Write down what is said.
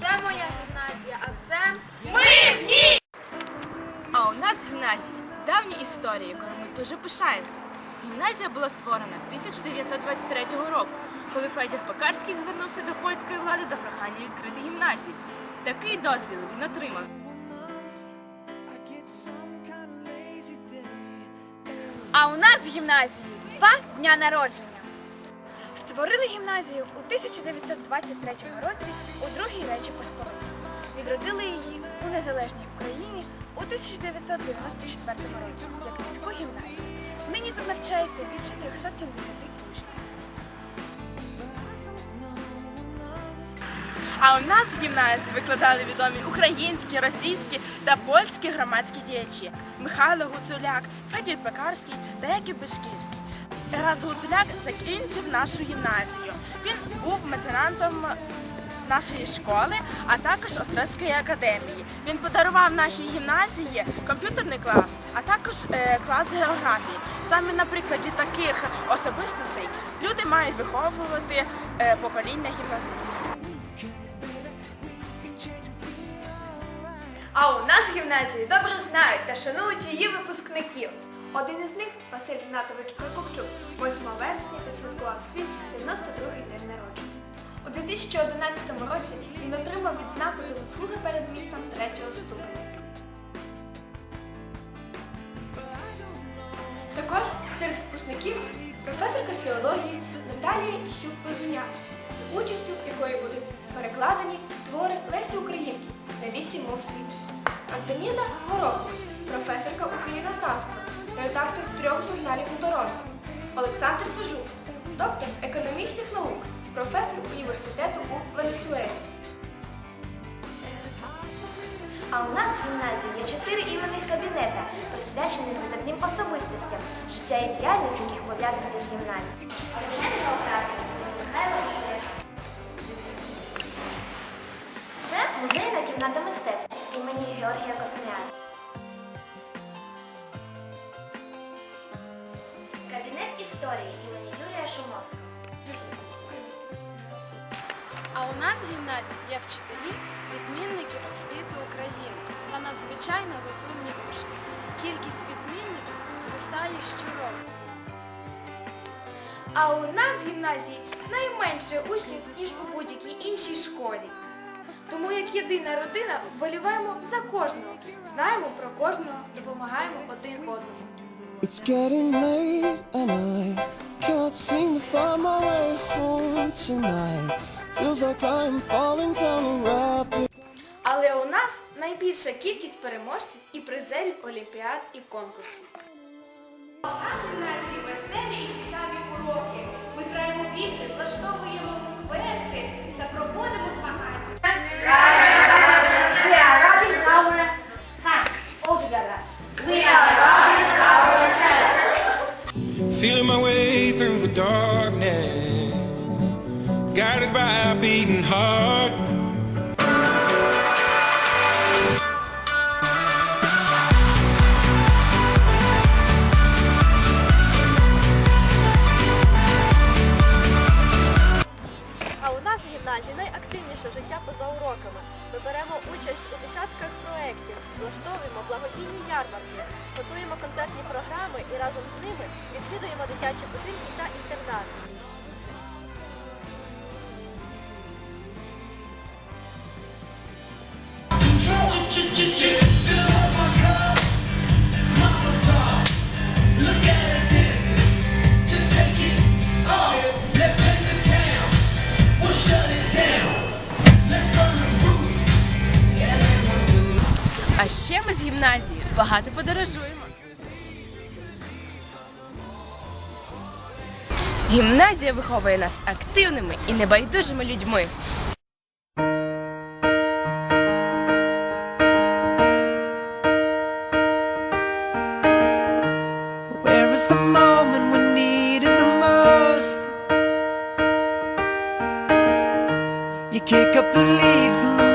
Це моя гімназія, а це ми. А у нас в гімназії давні історії, якою ми дуже пишаємося. Гімназія була створена 1923 року, коли Федір Пекарський звернувся до польської влади за проханням відкрити гімназію. Такий дозвіл він отримав. А у нас в гімназії два дня народження. Створили гімназію у 1923 році у Другій Речі Посполитій. Відродили її у незалежній Україні у 1994 році як міську гімназію. Нині тут навчається більше 370 учнів. А у нас в гімназії викладали відомі українські, російські та польські громадські діячі Михайло Гуцуляк, Федір Пекарський та Яків Бишківський. Тарас Гуцуляк закінчив нашу гімназію. Він був меценантом нашої школи, а також Острозької академії. Він подарував нашій гімназії комп'ютерний клас, а також е, клас географії. Саме на прикладі таких особистостей люди мають виховувати е, покоління гімназистів. А у нас в гімназії добре знають та шанують її випускників. Один із них, Василь Гнатович Прокопчук, 8 вересня відсвяткував свій 92-й день народження. У 2011 році він отримав відзнаку за заслуги перед містом третього ступеня. Також серед випускників професорка філології Наталія Іщук-Позуня, з участю якої будуть перекладені твори Лесі Українки на вісім мов світу. Антоніна Горохович, професорка українознавства, редактор трьох журналів у Торонто. Олександр Кожук, доктор економічних наук, професор університету у Венесуелі. А у нас в гімназії є чотири іменних кабінета, присвячені видатним особистостям, життя і діяльність яких пов'язані з гімназією. Історії імені Юрія Шумовського. А у нас в гімназії є вчителі, відмінники освіти України та надзвичайно розумні учні. Кількість відмінників зростає щороку. А у нас в гімназії найменше учнів, ніж у будь-якій іншій школі. Тому як єдина родина вболіваємо за кожного, знаємо про кожного, допомагаємо один одному. It's getting late and I can't seem to find my way home tonight. Feels like I'm falling down a rapid. Але у нас найбільша кількість переможців і призерів олімпіад і конкурсів. Guided by a beating heart. А у нас в гімназії найактивніше життя поза уроками. Ми беремо участь у десятках проєктів, влаштовуємо благодійні ярмарки, готуємо концертні програми і разом з ними відвідуємо дитячі будинки гімназії багато подорожуємо. Гімназія виховує нас активними і небайдужими людьми. Is? You kick up the leaves and the